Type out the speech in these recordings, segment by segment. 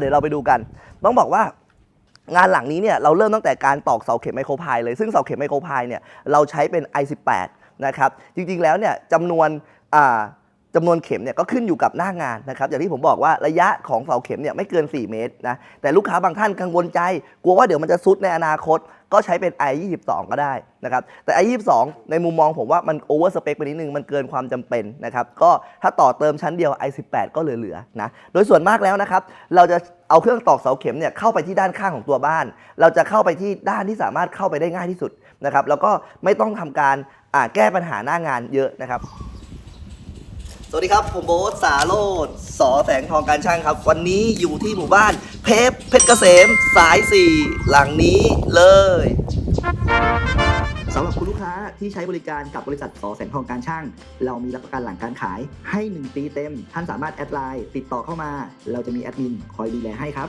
เดี๋ยวเราไปดูกัน ต้องบอกว่างานหลังนี้เนี่ยเราเริ่มตั้งแต่การตอกเสาเข็มไมโครพายเลย ซึ่งเสาเข็มไมโครพายเนี่ยเราใช้เป็น i18 นะครับ จริงๆแล้วเนี่ยจำนวนอ่า จำนวนเข็มเนี่ยก็ขึ้นอยู่กับหน้างานนะครับอย่างที่ผมบอกว่าระยะของเสาเข็มเนี่ยไม่เกิน 4 เมตรนะแต่ลูกค้าบางท่านกังวลใจ กลัวว่าเดี๋ยวมันจะซุดในอนาคต ก็ใช้เป็น i22 ก็ได้นะครับแต่ i22 ในมุมมองผมว่ามันโอเวอร์สเปคไปนิดนึง มันเกินความจำเป็นนะครับก็ถ้าต่อเติมชั้นเดียว i18 ก็เหลือๆนะโดยส่วนมากแล้วนะครับเราจะเอาเครื่องตอกเสาเข็มเนี่ยเข้าไปที่ด้านข้างของตัวบ้าน เราจะเข้าไปที่ด้านที่สามารถเข้าไปได้ง่ายที่สุดนะครับแล้วก็ไม่ต้องทำการแก้ปัญหาหน้างานเยอะนะครับ สวัสดีครับ ผมโบ๊ทสาโรดสอแสงทองการช่างครับ วันนี้อยู่ที่หมู่บ้าน เพชรเพชรเกษมสาย 4 หลังนี้เลยสำหรับคุณลูกค้าที่ใช้บริการกับบริษัทสอแสงทองการช่าง เรามีรับประกันหลังการขายให้ 1 ปีเต็ม ท่านสามารถแอดไลน์ติดต่อเข้ามา เราจะมีแอดมินคอยดูแลให้ครับ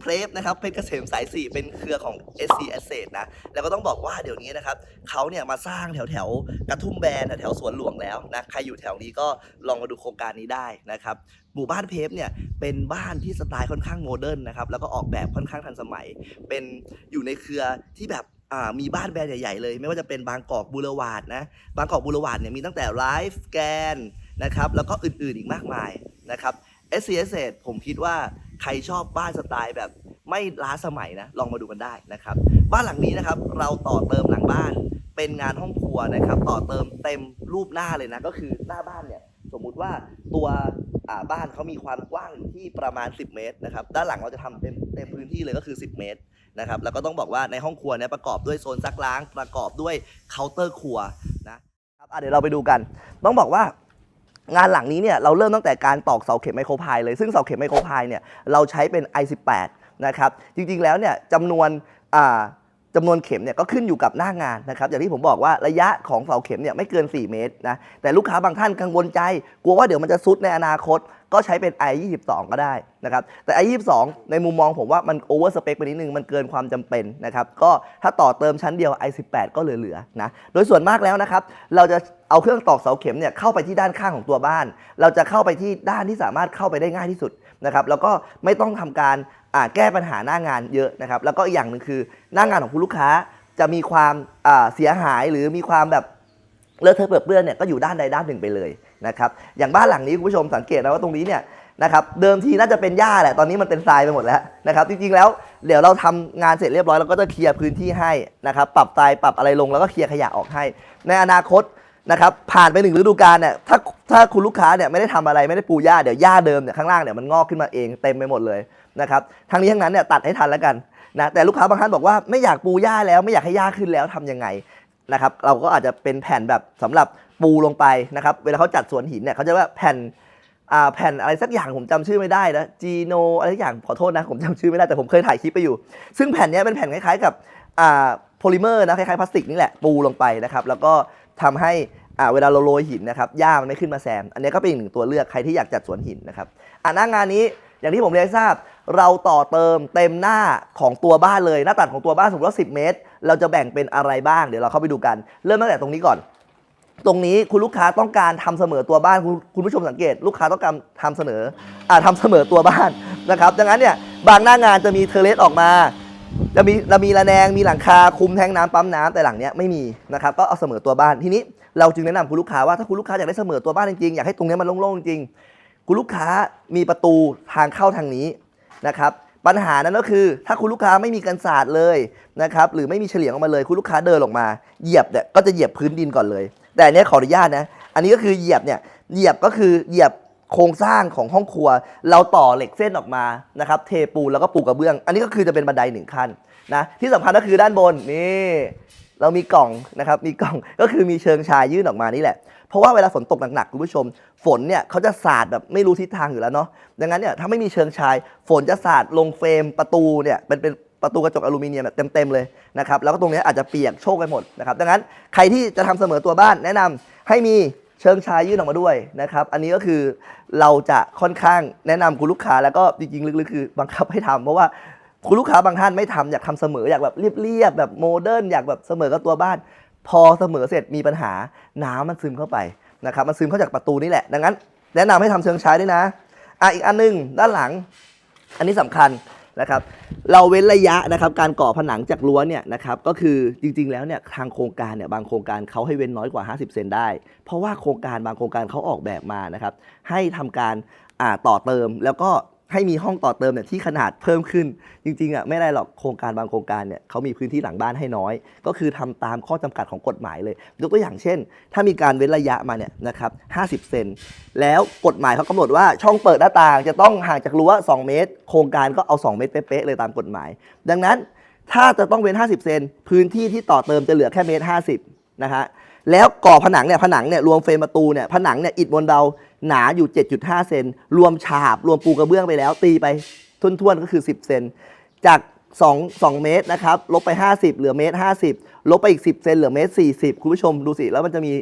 เพลฟนะครับเพชรเกษมสาย4เป็นเครือของ SC Asset นะ แล้วก็ต้องบอกว่าเดี๋ยวนี้นะครับเขาเนี่ยมาสร้างแถวแถวกระทุ่มแบนแถวสวนหลวงแล้วนะใครอยู่แถวนี้ก็ลองมาดูโครงการนี้ได้นะครับหมู่บ้านเพฟเนี่ยเป็นบ้านที่สไตล์ค่อนข้างโมเดิร์นนะครับแล้วก็ออกแบบค่อนข้างทันสมัย เป็นอยู่ในเครือที่แบบมีบ้านแบรนด์ใหญ่ๆเลย ไม่ว่าจะเป็นบางกอกบูรวาดนะบางกอกบูรวาดเนี่ยมีตั้งแต่ไลฟ์แกนนะครับแล้วก็อื่นๆอีกมากมายนะครับ s c s ผมคิดว่า ใครชอบบ้านสไตล์แบบไม่ล้าสมัยนะลองมาดูกันได้นะครับ บ้านหลังนี้นะครับเราต่อเติมหลังบ้านเป็นงานห้องครัวนะครับ ต่อเติมเต็มรูปหน้าเลยนะก็คือหน้าบ้านเนี่ยสมมุติว่าตัวบ้านเขามีความกว้างอยู่ที่ประมาณ 10 เมตรนะครับด้านหลังเราจะทำเต็มเต็มพื้นที่เลยก็คือ 10 เมตรนะครับแล้วก็ต้องบอกว่าในห้องครัวเนี่ยประกอบด้วยโซนซักล้าง ประกอบด้วยเคาน์เตอร์ครัวนะครับเดี๋ยวเราไปดูกัน ต้องบอกว่า งานหลังนี้เนี่ยเราเริ่มตั้งแต่การตอกเสาเข็มไมโครพายเลย ซึ่งเสาเข็มไมโครพายเนี่ยเราใช้เป็น i18 นะครับ จริงๆแล้วเนี่ยจำนวนอ่า จำนวนเข็มเนี่ยก็ขึ้นอยู่กับหน้างานนะครับอย่างที่ผมบอกว่าระยะของเสาเข็มเนี่ยไม่เกิน 4 เมตรนะแต่ลูกค้าบางท่านกังวลใจ กลัวว่าเดี๋ยวมันจะซุดในอนาคต ก็ใช้เป็น i22 ก็ได้นะครับแต่ i22 ในมุมมองผมว่ามันโอเวอร์สเปคไปนิดนึงมันเกินความจำเป็นนะครับก็ถ้าต่อเติมชั้นเดียว i18 ก็เหลือๆนะโดยส่วนมากแล้วนะครับเราจะเอาเครื่องตอกเสาเข็มเนี่ยเข้าไปที่ด้านข้างของตัวบ้าน เราจะเข้าไปที่ด้านที่สามารถเข้าไปได้ง่ายที่สุด นะครับแล้วก็ไม่ต้องทำการแก้ปัญหาหน้างานเยอะนะครับแล้วก็อีกอย่างหนึ่งคือหน้างานของคุณลูกค้าจะมีความเสียหายหรือมีความแบบเลอะเทอะเปื้อนเปื้อนเนี่ยก็อยู่ด้านใดด้านหนึ่งไปเลยนะครับอย่างบ้านหลังนี้คุณผู้ชมสังเกตนะว่าตรงนี้เนี่ยนะครับเดิมทีน่าจะเป็นหญ้าแหละตอนนี้มันเป็นทรายไปหมดแล้วนะครับจริงๆแล้วเดี๋ยวเราทำงานเสร็จเรียบร้อยเราก็จะเคลียร์พื้นที่ให้นะครับปรับทรายปรับอะไรลงแล้วก็เคลียร์ขยะออกให้ ในอนาคต นะครับผ่านไปหนึ่งฤดูกาลเนี่ยถ้าถ้าคุณลูกค้าเนี่ยไม่ได้ทำอะไรไม่ได้ปูหญ้าเดี๋ยวหญ้าเดิมเนี่ยข้างล่างเนี่ยมันงอกขึ้นมาเองเต็มไปหมดเลยนะครับทั้งนี้ทั้งนั้นเนี่ยตัดให้ทันแล้วกันนะแต่ลูกค้าบางท่านบอกว่าไม่อยากปูหญ้าแล้วไม่อยากให้หญ้าขึ้นแล้วทำยังไงนะครับเราก็อาจจะเป็นแผ่นแบบสำหรับปูลงไปนะครับเวลาเขาจัดสวนหินเนี่ยเขาจะว่าแผ่นอ่าแผ่นอะไรสักอย่างผมจำชื่อไม่ได้นะจีโนอะไรสักอย่างขอโทษนะผมจำชื่อไม่ได้แต่ผมเคยถ่ายคลิปไปอยู่ ซึ่งแผ่นนี้เป็นแผ่นคล้ายๆกับอ่า โพลิเมอร์นะคล้ายๆพลาสติกนี่แหละปูลงไปนะครับแล้วก็ทำให้อ่าเวลาเราโรยหินนะครับหญ้ามันไม่ขึ้นมาแซม อันนี้ก็เป็นอีกหนึ่งตัวเลือกใครที่อยากจัดสวนหินนะครับอ่าหน้างานนี้อย่างที่ผมเรียนทราบ เราต่อเติมเต็มหน้าของตัวบ้านเลย หน้าตัดของตัวบ้านสมมติว่า10 เมตร เราจะแบ่งเป็นอะไรบ้างเดี๋ยวเราเข้าไปดูกัน เริ่มตั้งแต่ตรงนี้ก่อน ตรงนี้คุณลูกค้าต้องการทำเสมอตัวบ้านคุณคุณผู้ชมสังเกต ลูกค้าต้องการทำเสนออ่าทำเสมอตัวบ้านนะครับดังนั้นเนี่ยบางหน้างานจะมีเทเลสออกมา จะมีจะมีระแนงมีหลังคาคุมแทงน้ำปั๊มน้ำแต่หลังเนี้ยไม่มีนะครับก็เอาเสมอตัวบ้านทีนี้เราจึงแนะนำคุณลูกค้าว่าถ้าคุณลูกค้าอยากได้เสมอตัวบ้านจริงๆอยากให้ตรงเนี้ยมันโล่งๆจริงคุณลูกค้ามีประตูทางเข้าทางนี้นะครับปัญหานั้นก็คือ ถ้าคุณลูกค้าไม่มีกันศาสตร์เลยนะครับหรือไม่มีเฉลียงออกมาเลย คุณลูกค้าเดินออกมา เหยียบเนี่ยก็จะเหยียบพื้นดินก่อนเลย แต่เนี้ยขออนุญาตนะ อันนี้ก็คือเหยียบเนี่ยเหยียบก็คือเหยียบ โครงสร้างของห้องครัว เราต่อเหล็กเส้นออกมานะครับเทปูนแล้วก็ปูกระเบื้อง อันนี้ก็คือจะเป็นบันไดหนึ่งขั้นนะที่สำคัญก็คือด้านบนนี่เรามีกล่องนะครับมีกล่องก็คือมีเชิงชายยื่นออกมานี่แหละ เพราะว่าเวลาฝนตกหนักๆคุณผู้ชม ฝนเนี่ยเขาจะสาดแบบไม่รู้ทิศทางอยู่แล้วเนาะดังนั้นเนี่ยถ้าไม่มีเชิงชาย ฝนจะสาดลงเฟรมประตูเนี่ยเป็นเป็นประตูกระจกอลูมิเนียมแบบเต็มๆเลยนะครับแล้วก็ตรงนี้อาจจะเปียกโชกไปหมดนะครับดังนั้นใครที่จะทำเสมอตัวบ้านแนะนำให้มี เชิงชายยื่นออกมาด้วยนะครับ อันนี้ก็คือเราจะค่อนข้างแนะนำคุณลูกค้าแล้วก็จริงๆลึกๆคือบังคับให้ทำเพราะว่าคุณลูกค้าบางท่านไม่ทำอยากทำเสมออยากแบบเรียบๆแบบโมเดิร์นอยากแบบเสมอกับตัวบ้าน พอเสมอเสร็จมีปัญหาน้ำมันซึมเข้าไปนะครับมันซึมเข้าจากประตูนี่แหละ ดังนั้น แนะนำให้ทำเชิงชายด้วยนะอะอีกอันหนึงด้านหลัง อันนี้สำคัญ นะครับเราเว้นระยะนะครับการก่อผนังจากรั้วเนี่ยนะครับก็คือจริงๆแล้วเนี่ยทางโครงการเนี่ยบางโครงการเขาให้เว้นน้อยกว่า 50 เซนได้ เพราะว่าโครงการบางโครงการเขาออกแบบมานะครับให้ทำการต่อเติมแล้วก็ ให้มีห้องต่อเติมเนี่ยที่ขนาดเพิ่มขึ้น จริงๆอะไม่ได้หรอกโครงการบางโครงการเนี่ยเขามีพื้นที่หลังบ้านให้น้อย ก็คือทำตามข้อจำกัดของกฎหมายเลย ยกตัวอย่างเช่น ถ้ามีการเว้นระยะมาเนี่ยนะครับ50 เซนแล้วกฎหมายเขากำหนดว่าช่องเปิดหน้าต่างจะต้องห่างจากรั้ว2เมตร โครงการก็เอา 2 เมตรเป๊ะๆเลยตามกฎหมาย ดังนั้นถ้าจะต้องเว้น 50 เซนพื้นที่ที่ต่อเติมจะเหลือแค่เมตร50นะฮะ แล้วก่อผนังเนี่ยผนังเนี่ยรวมเฟรมประตูเนี่ยผนังเนี่ยอิฐบนเดาหนาอยู่ 7.5 เซนรวมฉาบ รวมปูกระเบื้องไปแล้ว ตีไปทุ่นๆก็คือ 10 เซนจาก2 2 เมตรนะครับลบไป 50 เหลือเมตร 50 ลบไปอีก 10 เซนเหลือเมตร 40 คุณผู้ชมดูสิ แล้วมันจะมี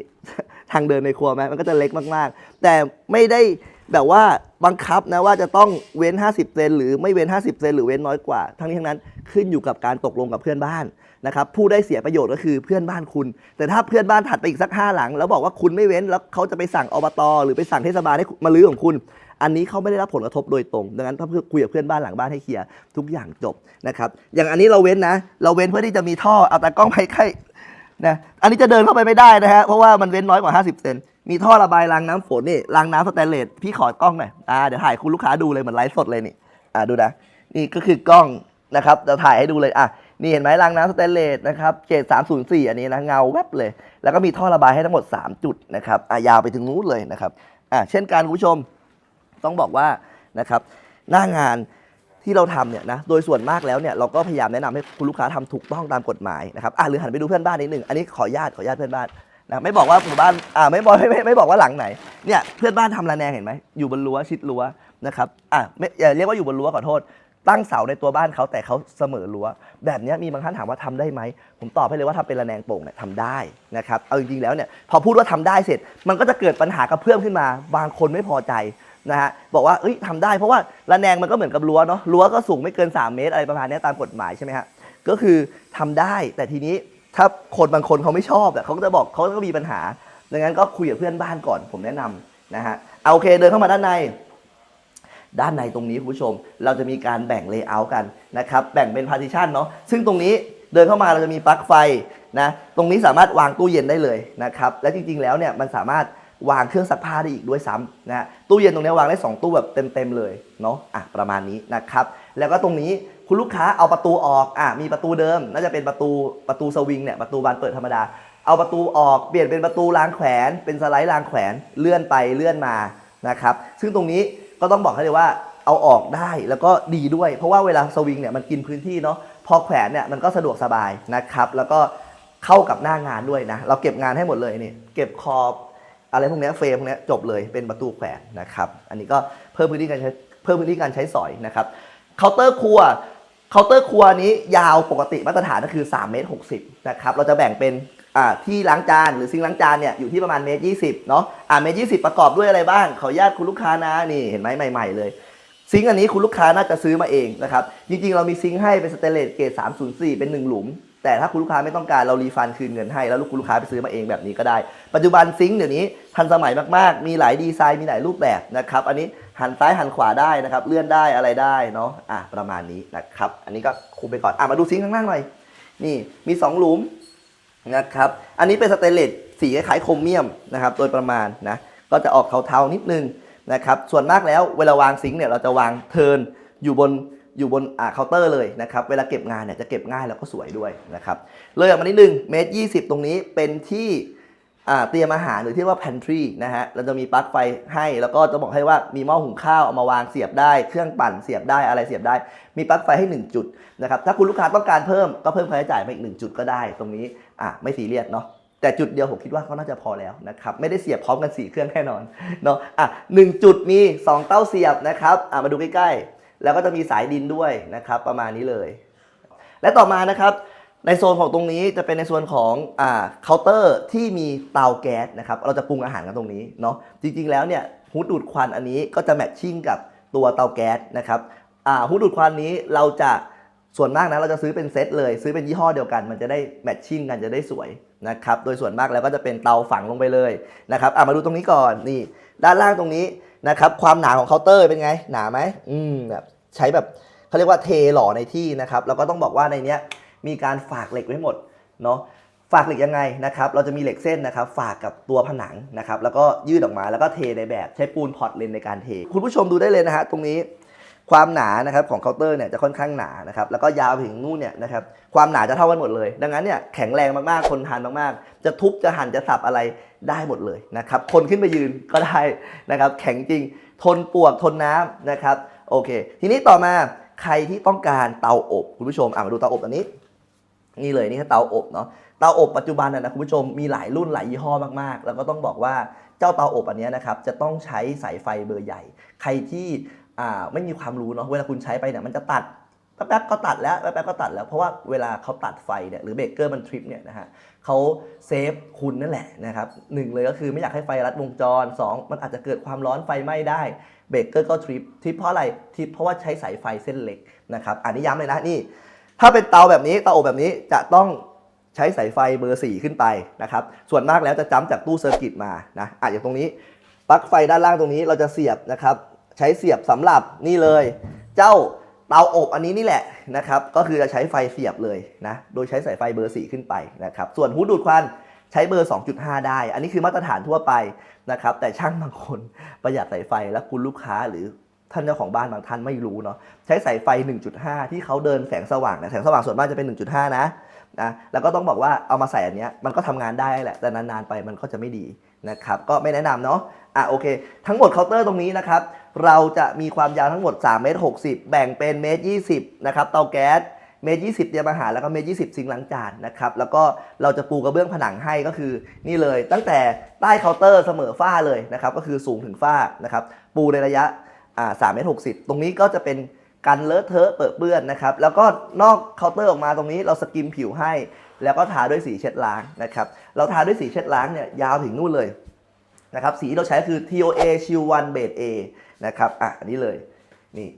ทางเดินในครัวไหมมันก็จะเล็กมากๆ แต่ไม่ได้แบบว่าบังคับนะว่าจะต้องเว้น 50 เซนหรือไม่เว้น 50 เซนหรือเว้นน้อยกว่า ทั้งนี้ทั้งนั้นขึ้นอยู่กับการตกลงกับเพื่อนบ้าน นะครับผู้ได้เสียประโยชน์ก็คือเพื่อนบ้านคุณ แต่ถ้าเพื่อนบ้านถัดไปอีกสักห้าหลัง แล้วบอกว่าคุณไม่เว้นแล้วเขาจะไปสั่งอบตหรือไปสั่งเทศบาลให้มาลื้อของคุณ อันนี้เขาไม่ได้รับผลกระทบโดยตรง ดังนั้นถ้าเพื่อคุยกับเพื่อนบ้านหลังบ้านให้เคลียร์ทุกอย่างจบนะครับอย่างอันนี้เราเว้นนะ เราเว้นเพื่อที่จะมีท่อเอาตากล้องไปใกล้นะอันนี้จะเดินเข้าไปไม่ได้นะฮะเพราะว่ามันเว้นน้อยกว่า 50 เซนมีท่อระบายรางน้ำฝนนี่รางน้ำสแตนเลสพี่ขอกล้องหน่อยอ่าเดี๋ยวถ่ายคุณลูกค้าดูเลยเหมือนไลฟ์สดเลยนี่อ่าดูนะนี่ก็คือกล้องนะครับเราถ่ายให้ดูเลยอะ นี่เห็นไหมรางน้ำสแตนเลสนะครับเจ็ดสามศูนย์สี่อันนี้นะเงาแวบเลย แล้วก็มีท่อระบายให้ทั้งหมด 3 จุดนะครับอะยาวไปถึงนู้นเลยนะครับอะเช่นกันคุณผู้ชมต้องบอกว่านะครับหน้างานที่เราทำเนี่ยนะโดยส่วนมากแล้วเนี่ยเราก็พยายามแนะนำให้คุณลูกค้าทำถูกต้องตามกฎหมายนะครับอะหรือหันไปดูเพื่อนบ้านนิดหนึ่งอันนี้ขอญาตขอญาตเพื่อนบ้านนะไม่บอกว่าหมู่บ้านอ่าไม่บอกไม่ไม่ไม่บอกว่าหลังไหนเนี่ยเพื่อนบ้านทำระแนงเห็นไหมอยู่บนรั้วชิดรั้วนะครับอะไม่อย่าเรียกว่าอยู่บนรั้วขอโทษ ตั้งเสาในตัวบ้านเขาแต่เขาเสมอรั้วแบบนี้มีบางท่านถามว่าทำได้ไหม ผมตอบให้เลยว่าถ้าเป็นระแนงโป่งเนี่ยทำได้นะครับเอาจริงๆแล้วเนี่ยพอพูดว่าทำได้เสร็จ มันก็จะเกิดปัญหากับเพื่อนขึ้นมา บางคนไม่พอใจนะฮะบอกว่าเอ้ยทำได้เพราะว่าระแนงมันก็เหมือนกับรั้วเนาะรั้วก็สูงไม่เกิน 3 เมตรอะไรประมาณนี้ตามกฎหมายใช่ไหมฮะก็คือทำได้แต่ทีนี้ถ้าคนบางคนเขาไม่ชอบแต่เขาก็จะบอกเขาก็มีปัญหาดังนั้นก็คุยกับเพื่อนบ้านก่อนผมแนะนำนะฮะเอาโอเคเดินเข้ามาด้านใน ด้านในตรงนี้คุณผู้ชม เราจะมีการแบ่งเลเยอร์กันนะครับแบ่งเป็นพาร์ติชันเนาะซึ่งตรงนี้เดินเข้ามาเราจะมีปลั๊กไฟนะตรงนี้สามารถวางตู้เย็นได้เลยนะครับและจริงๆแล้วเนี่ยมันสามารถวางเครื่องซักผ้าได้อีกด้วยซ้ำนะฮะตู้เย็นตรงนี้วางได้ 2 ตู้แบบเต็มๆเลยเนาะอะประมาณนี้นะครับแล้วก็ตรงนี้คุณลูกค้าเอาประตูออกอะมีประตูเดิม น่าจะเป็นประตูประตูสวิงเนี่ยประตูบานเปิดธรรมดา เอาประตูออกเปลี่ยนเป็นประตูรางแขวน เป็นสไลด์รางแขวนเลื่อนไปเลื่อนมานะครับซึ่งตรงนี้ ก็ต้องบอกให้เลยว่าเอาออกได้แล้วก็ดีด้วย เพราะว่าเวลาสวิงเนี่ยมันกินพื้นที่เนาะพอแขวนเนี่ยมันก็สะดวกสบายนะครับแล้วก็เข้ากับหน้างานด้วยนะเราเก็บงานให้หมดเลยนี่เก็บขอบอะไรพวกนี้เฟรมพวกนี้จบเลยเป็นประตูแขวนนะครับอันนี้ก็เพิ่มพื้นที่การใช้เพิ่มพื้นที่การใช้สอยนะครับเคาน์เตอร์ครัวเคาน์เตอร์ครัวนี้ยาวปกติมาตรฐานก็คือ3เมตร60นะครับเราจะแบ่งเป็น อ่าที่ล้างจานหรือซิงค์ล้างจานเนี่ยอยู่ที่ประมาณเมตร20เนาะอ่าเมตร20ประกอบด้วยอะไรบ้าง ขออนุญาตคุณลูกค้านะนี่เห็นไหมใหม่ ๆ เลยซิงค์อันนี้คุณลูกค้าน่าจะซื้อมาเองนะครับจริงๆ เรามีซิงค์ให้เป็นสเตเลสเกรด304 เป็น 1 หลุม แต่ถ้าคุณลูกค้าไม่ต้องการเรารีฟันคืนเงินให้ แล้วลูกคุณลูกค้าไปซื้อมาเองแบบนี้ก็ได้ ปัจจุบันซิงค์เดี๋ยวนี้ทันสมัยมากๆ มีหลายดีไซน์มีหลายรูปแบบนะครับอันนี้หันซ้ายหันขวาได้นะครับเลื่อนได้อะไรได้เนาะอะประมาณนี้นะครับอันนี้ก็คุมไปก่อนอะมาดูซิงค์ข้างล่างหน่อยนี่มี 2 หลุม นะครับ อันนี้เป็นสเตนเลสสีคล้ายโครเมียมนะครับ โดยประมาณนะ ก็จะออกเทาๆนิดนึงนะครับ ส่วนมากแล้วเวลาวางซิงค์เนี่ยเราจะวางเทินอยู่บนอยู่บนอ่าเคาน์เตอร์เลยนะครับ เวลาเก็บงานเนี่ยจะเก็บง่ายแล้วก็สวยด้วยนะครับ เลยออกมานิดนึงเมตรยีตรงนี้เป็นที่ เตรียมอาหารหรือที่เรียกว่า pantry นะฮะเราจะมีปลั๊กไฟให้ แล้วก็จะบอกให้ว่ามีหม้อหุงข้าวเอามาวางเสียบได้ เครื่องปั่นเสียบได้อะไรเสียบได้ มีปลั๊กไฟให้ 1 จุดนะครับถ้าคุณลูกค้าต้องการเพิ่มก็เพิ่มค่าใช้จ่ายไปอีก 1 จุดก็ได้ ตรงนี้อะไม่ซีเรียสเนาะแต่จุดเดียวผมคิดว่าเขาน่าจะพอแล้วนะครับไม่ได้เสียบพร้อมกัน 4 เครื่องแน่นอนเนาะอะหนึ่งจุดมี 2 เต้าเสียบนะครับอะมาดูใกล้ๆ แล้วก็จะมีสายดินด้วยนะครับประมาณนี้เลย และต่อมานะครับ ในโซนของตรงนี้จะเป็นในส่วนของอ่าเคาน์เตอร์ที่มีเตาแก๊สนะครับเราจะปรุงอาหารกันตรงนี้เนาะจริงๆแล้วเนี่ยฮูดูดควันอันนี้ก็จะแมทชิ่งกับตัวเตาแก๊สนะครับอ่าฮูดดูดควันนี้เราจะส่วนมากนะเราจะซื้อเป็นเซตเลย ซื้อเป็นยี่ห้อเดียวกัน มันจะได้แมทชิ่งกันจะได้สวยนะครับโดยส่วนมากแล้วก็จะเป็นเตาฝังลงไปเลยนะครับอะมาดูตรงนี้ก่อนนี่ด้านล่างตรงนี้นะครับความหนาของเคาน์เตอร์เป็นไงหนาไหมอืมแบบใช้แบบเขาเรียกว่าเทหล่อในที่นะครับแล้วก็ต้องบอกว่าในเนี้ย มีการฝากเหล็กไว้หมดเนาะฝากเหล็กยังไงนะครับเราจะมีเหล็กเส้นนะครับฝากกับตัวผนังนะครับแล้วก็ยืดออกมาแล้วก็เทในแบบใช้ปูนพอร์ตเลนในการเท คุณผู้ชมดูได้เลยนะฮะตรงนี้ความหนานะครับของเคาน์เตอร์เนี่ยจะค่อนข้างหนานะครับแล้วก็ยาวไปถึงนู่นเนี่ยนะครับความหนาจะเท่ากันหมดเลย ดังนั้นเนี่ยแข็งแรงมากๆคนทานมากๆ จะทุบจะหั่นจะสับอะไรได้หมดเลยนะครับคนขึ้นไปยืนก็ได้นะครับแข็งจริงทนปวกทนน้ำนะครับโอเค ทีนี้ต่อมาใครที่ต้องการเตาอบคุณผู้ชมอะมาดูเตาอบอันนี้ นี่เลยนี่คือเตาอบเนาะเตาอบปัจจุบันนะคุณผู้ชมมีหลายรุ่นหลายยี่ห้อมากๆ แล้วก็ต้องบอกว่าเจ้าเตาอบอันนี้นะครับจะต้องใช้สายไฟเบอร์ใหญ่ ใครที่ไม่มีความรู้เนาะเวลาคุณใช้ไปเนี่ยมันจะตัดแป๊บๆก็ตัดแล้วแป๊บๆก็ตัดแล้วเพราะว่าเวลาเขาตัดไฟเนี่ยหรือเบรกเกอร์มันทริปเนี่ยนะฮะเขาเซฟคุณนั่นแหละนะครับหนึ่งเลยก็คือไม่อยากให้ไฟรัดวงจรสองมันอาจจะเกิดความร้อนไฟไหม้ได้เบรกเกอร์ก็ทริปทริปเพราะอะไรทริปเพราะว่าใช้สายไฟเส้นเล็กนะครับอันนี้ย้ำเลยนะนี่ ถ้าเป็นเตาแบบนี้เตาอบแบบนี้จะต้องใช้สายไฟเบอร์ 4 ขึ้นไปนะครับ ส่วนมากแล้วจะจ้ำจากตู้เซอร์กิตมานะอะอย่างตรงนี้ปลั๊กไฟด้านล่างตรงนี้เราจะเสียบนะครับ ใช้เสียบสำหรับนี่เลย เจ้าเตาอบอันนี้นี่แหละนะครับ ก็คือจะใช้ไฟเสียบเลยนะ โดยใช้สายไฟเบอร์ 4 ขึ้นไปนะครับ ส่วนหูดูดควันใช้เบอร์ 2.5 ได้ อันนี้คือมาตรฐานทั่วไปนะครับ แต่ช่างบางคนประหยัดสายไฟแล้วคุณลูกค้าหรือ ท่านเจ้าของบ้านบางท่านไม่รู้เนาะใช้สายไฟ 1.5 ที่เขาเดินแสงสว่างเนี่ยแสงสว่างส่วนมากจะเป็น 1.5 นะนะแล้วก็ต้องบอกว่าเอามาใส่อันเนี้ยมันก็ทำงานได้แหละแต่นานๆไปมันก็จะไม่ดีนะครับก็ไม่แนะนำเนาะอะโอเค ทั้งหมดเคาน์เตอร์ตรงนี้นะครับเราจะมีความยาวทั้งหมด3เมตร60 แบ่งเป็นเมตร20นะครับเตาแก๊สเมตร20เตรียมอาหารแล้วก็เมตร20ซิงค์ล้างจานนะครับแล้วก็เราจะปูกระเบื้องผนังให้ก็คือนี่เลยตั้งแต่ใต้เคาน์เตอร์เสมอฝ้าเลยนะครับก็คือสูงถึงฝ้านะครับปูในระยะ อ่าสามเมตรหกสิบตรงนี้ก็จะเป็นกันเลอะเทอะเปื้อนเปื้อนนะครับ แล้วก็นอกเคาน์เตอร์ออกมาตรงนี้เราสกิมผิวให้ แล้วก็ทาด้วยสีเช็ดล้างนะครับ เราทาด้วยสีเช็ดล้างเนี่ยยาวถึงนู่นเลยนะครับ สีที่เราใช้คือ TOA Shield 1 Base A นะครับอะอันนี้เลยนี่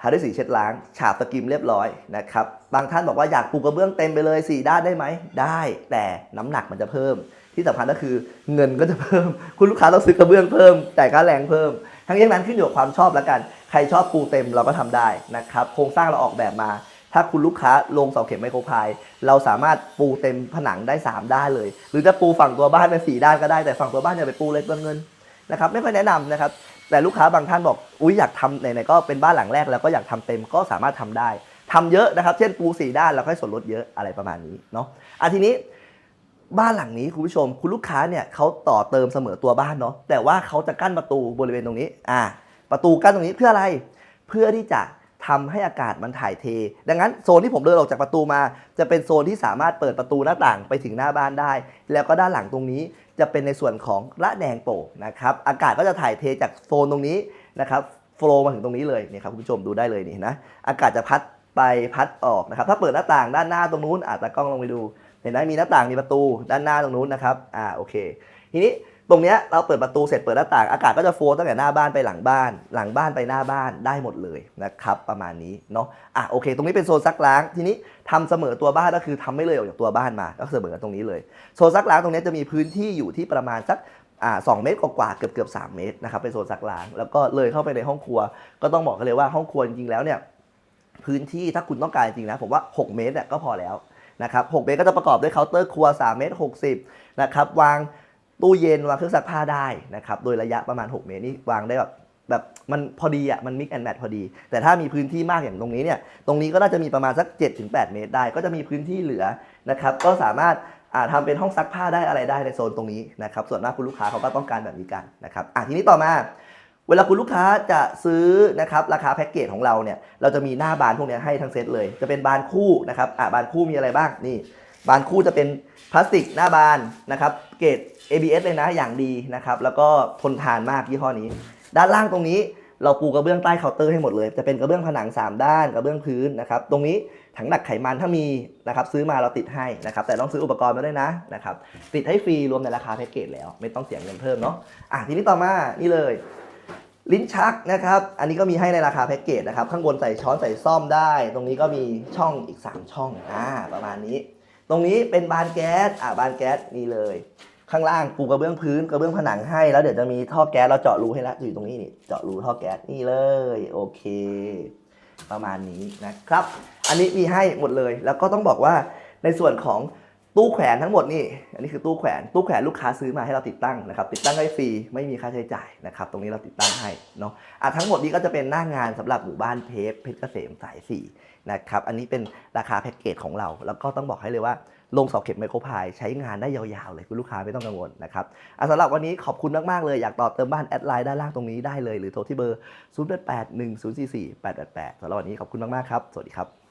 ทาด้วยสีเช็ดล้าง ฉาบสกิมเรียบร้อยนะครับ บางท่านบอกว่าอยากปูกระเบื้องเต็มไปเลย 4 ด้านได้ไหม ได้ แต่น้ำหนักมันจะเพิ่ม ที่สำคัญก็คือเงินก็จะเพิ่ม คุณลูกค้าต้องซื้อกระเบื้องเพิ่มจ่ายค่าแรงเพิ่ม ทั้งนี้ทั้งนั้นขึ้นอยู่กับความชอบแล้วกัน ใครชอบปูเต็มเราก็ทำได้นะครับ โครงสร้างเราออกแบบมา ถ้าคุณลูกค้าลงเสาเข็มไมโครพายเราสามารถปูเต็มผนังได้ 3 ด้านเลย หรือจะปูฝั่งตัวบ้านเป็น4ด้านก็ได้แต่ฝั่งตัวบ้านอย่าไปปูเลยเปลืองเงินนะครับไม่ค่อยแนะนำนะครับแต่ลูกค้าบางท่านบอกอุ้ยอยากทำไหนๆก็เป็นบ้านหลังแรกแล้วก็อยากทำเต็มก็สามารถทำได้ทำเยอะนะครับ เช่นปูสีด้านแล้วค่อยส่วนลดเยอะอะไรประมาณนี้เนาะอะทีนี้ บ้านหลังนี้คุณผู้ชม คุณลูกค้าเนี่ยเขาต่อเติมเสมอตัวบ้านเนาะแต่ว่าเขาจะกั้นประตูบริเวณตรงนี้อ่าประตูกั้นตรงนี้เพื่ออะไร เพื่อที่จะทำให้อากาศมันถ่ายเท ดังนั้นโซนที่ผมเดินออกจากประตูมา จะเป็นโซนที่สามารถเปิดประตูหน้าต่างไปถึงหน้าบ้านได้ แล้วก็ด้านหลังตรงนี้จะเป็นในส่วนของระแนงโป่งนะครับอากาศก็จะถ่ายเทจากโซนตรงนี้นะครับโฟล์มาถึงตรงนี้เลยนี่ครับคุณผู้ชมดูได้เลยนี่นะอากาศจะพัดไปพัดออกนะครับถ้าเปิดหน้าต่างด้านหน้าตรงนู้นอาจจะกล้องลงไปดู เห็นไหมมีหน้าต่างมีประตูด้านหน้าตรงนู้นนะครับอ่าโอเค ทีนี้ตรงเนี้ยเราเปิดประตูเสร็จเปิดหน้าต่างอากาศก็จะโฟลตั้งแต่หน้าบ้านไปหลังบ้าน หลังบ้านไปหน้าบ้านได้หมดเลยนะครับประมาณนี้เนาะอะโอเค ตรงนี้เป็นโซนซักล้างทีนี้ทำเสมอตัวบ้านก็คือทำไม่เลยออกจากตัวบ้านมาก็เสมอตรงนี้เลยโซนซักล้างตรงนี้จะมีพื้นที่อยู่ที่ประมาณสักอ่าสองเมตรกว่าเกือบเกือบสามเมตรนะครับเป็นโซนซักล้าง แล้วก็เลยเข้าไปในห้องครัว ก็ต้องบอกกันเลยว่าห้องครัวจริงๆแล้วเนี่ยพื้นที่ถ้าคุณต้องการจริงๆนะผมว่า 6 เมตรเนี่ยก็พอแล้ว นะครับ6เมตรก็จะประกอบด้วยเคาน์เตอร์ครัว3เมตร60นะครับวางตู้เย็นวางเครื่องซักผ้าได้นะครับโดยระยะประมาณ 6 เมตรนี่วางได้แบบแบบมันพอดีอะมันมิกแอนแมทพอดี แต่ถ้ามีพื้นที่มากอย่างตรงนี้เนี่ยตรงนี้ก็น่าจะมีประมาณสัก 7-8 เมตรได้ ก็จะมีพื้นที่เหลือนะครับก็สามารถอ่าทำเป็นห้องซักผ้าได้อะไรได้ในโซนตรงนี้นะครับส่วนมากคุณลูกค้าเขาก็ต้องการแบบนี้กันนะครับอะทีนี้ต่อมา เวลาคุณลูกค้าจะซื้อนะครับราคาแพ็กเกจของเราเนี่ยเราจะมีหน้าบานพวกนี้ให้ทั้งเซตเลย จะเป็นบานคู่นะครับอะบานคู่มีอะไรบ้างนี่ บานคู่จะเป็นพลาสติกหน้าบานนะครับเกรด ABS เลยนะอย่างดีนะครับแล้วก็ทนทานมากยี่ห้อนี้ ด้านล่างตรงนี้เราปูกระเบื้องใต้เคาน์เตอร์ให้หมดเลย จะเป็นกระเบื้องผนัง 3 ด้านกระเบื้องพื้นนะครับตรงนี้ถังดักไขมันถ้ามีนะครับซื้อมาเราติดให้นะครับแต่ต้องซื้ออุปกรณ์มาด้วยนะนะครับติดให้ฟรีรวมในราคาแพ็กเกจแล้ว ไม่ต้องเสียเงินเพิ่มเนาะอะทีนี้ต่อมานี่เลย ลิ้นชักนะครับ อันนี้ก็มีให้ในราคาแพ็กเกจนะครับ ข้างบนใส่ช้อนใส่ซ่อมได้ ตรงนี้ก็มีช่องอีก 3 ช่องอ่าประมาณนี้ ตรงนี้เป็นบานแก๊สอ่าบานแก๊สนี่เลย ข้างล่างปูกระเบื้องพื้นกระเบื้องผนังให้ แล้วเดี๋ยวจะมีท่อแก๊สเราเจาะรูให้แล้วอยู่ตรงนี้นี่เจาะรูท่อแก๊สนี่เลยโอเค ประมาณนี้นะครับ อันนี้มีให้หมดเลย แล้วก็ต้องบอกว่าในส่วนของ ตู้แขวนทั้งหมดนี่ อันนี้คือตู้แขวน ตู้แขวนลูกค้าซื้อมาให้เราติดตั้งนะครับ ติดตั้งให้ฟรี ไม่มีค่าใช้จ่ายนะครับ ตรงนี้เราติดตั้งให้เนาะ อะทั้งหมดนี้ก็จะเป็นหน้างานสำหรับหมู่บ้านเพชรเพชรเกษมสายสี่นะครับ อันนี้เป็นราคาแพ็กเกจของเรา แล้วก็ต้องบอกให้เลยว่าลงเสาเข็มไมโครพายใช้งานได้ยาวๆเลยคุณลูกค้าไม่ต้องกังวลนะครับอะสำหรับวันนี้ขอบคุณมากๆเลย อยากต่อเติมบ้านแอดไลน์ด้านล่างตรงนี้ได้เลย หรือโทรที่เบอร์ 0 8 1 0 4 4 8 8 8สำหรับวันนี้ขอบคุณมากๆครับ สวัสดีครับ